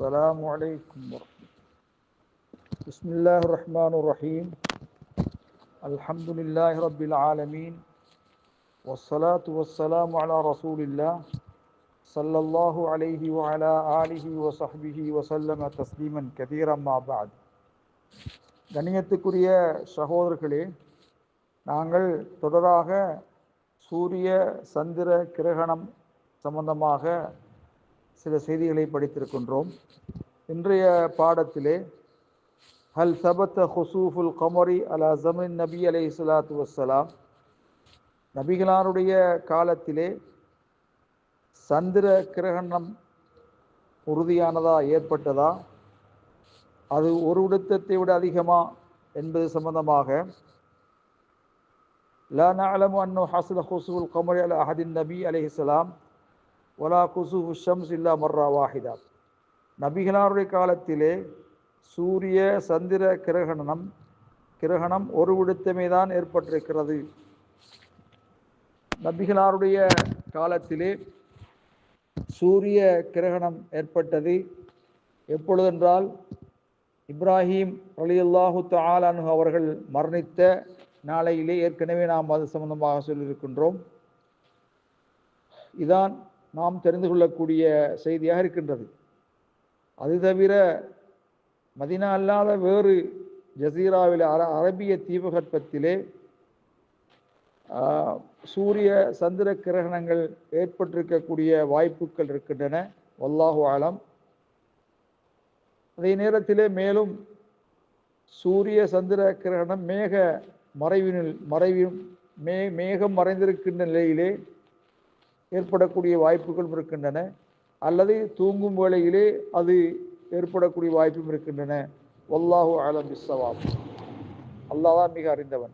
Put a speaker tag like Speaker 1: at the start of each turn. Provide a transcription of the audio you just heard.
Speaker 1: السلام عليكم ورحمة بسم الله الرحمن الرحيم الحمد لله رب العالمين والصلاة والسلام على رسول الله صلى الله عليه وعلى آله وصحبه وسلم تسليما كثيرا ما بعد கண்ணியத்துக்குரிய சகோதரர்களே நாங்கள் தொடராக சூரிய சந்திர கிரகணம் சம்பந்தமாக சில செய்திகளை படித்திருக்கின்றோம். இன்றைய பாடத்திலே ஹல் சபத்த ஹுசூஃபுல் கமரி அல் ஜமின் நபி அலை சலாத்து வசலாம் நபிகளாருடைய காலத்திலே சந்திர கிரகணம் உறுதியானதா ஏற்பட்டதா? அது ஒரு உடுத்தத்தை விட அதிகமா என்பது சம்பந்தமாக லா நலமு அன்னு ஹசுல் ஹுசூல் கமரி அல் அஹதின் நபி அலிஹலாம் ஒலா குசு ஷம்ஸ் இல்லா மர்ரா வாஹிதா. நபிகளாருடைய காலத்திலே சூரிய சந்திர கிரகணம் கிரகணம் ஒரு விடுத்தமே தான் ஏற்பட்டிருக்கிறது. நபிகளாருடைய காலத்திலே சூரிய கிரகணம் ஏற்பட்டது. எப்பொழுதென்றால் இப்ராஹிம் அலியுல்லாஹு தாலானு அவர்கள் மரணித்த நாளையிலே ஏற்கனவே நாம் அது சம்பந்தமாக சொல்லியிருக்கின்றோம். இதான் நாம் தெரிந்து கொள்ளக்கூடிய செய்தியாக இருக்கின்றது. அது தவிர மதினா அல்லாத வேறு ஜசீராவில் அர அரபிய தீபகற்பத்திலே சூரிய சந்திர கிரகணங்கள் ஏற்பட்டிருக்கக்கூடிய வாய்ப்புகள் இருக்கின்றன. வல்லாஹு ஆலம் அதே நேரத்திலே மேலும் சூரிய சந்திர கிரகணம் மேக மறைவினில் மறைவின் மே மேகம் மறைந்திருக்கின்ற நிலையிலே ஏற்படக்கூடிய வாய்ப்புகளும் இருக்கின்றன. அல்லது தூங்கும் வேளையிலே அது ஏற்படக்கூடிய வாய்ப்பும் இருக்கின்றன. ஒல்லாஹு ஆலம் பிஸ்ஸவாப். அல்லாதான் மிக அறிந்தவன்.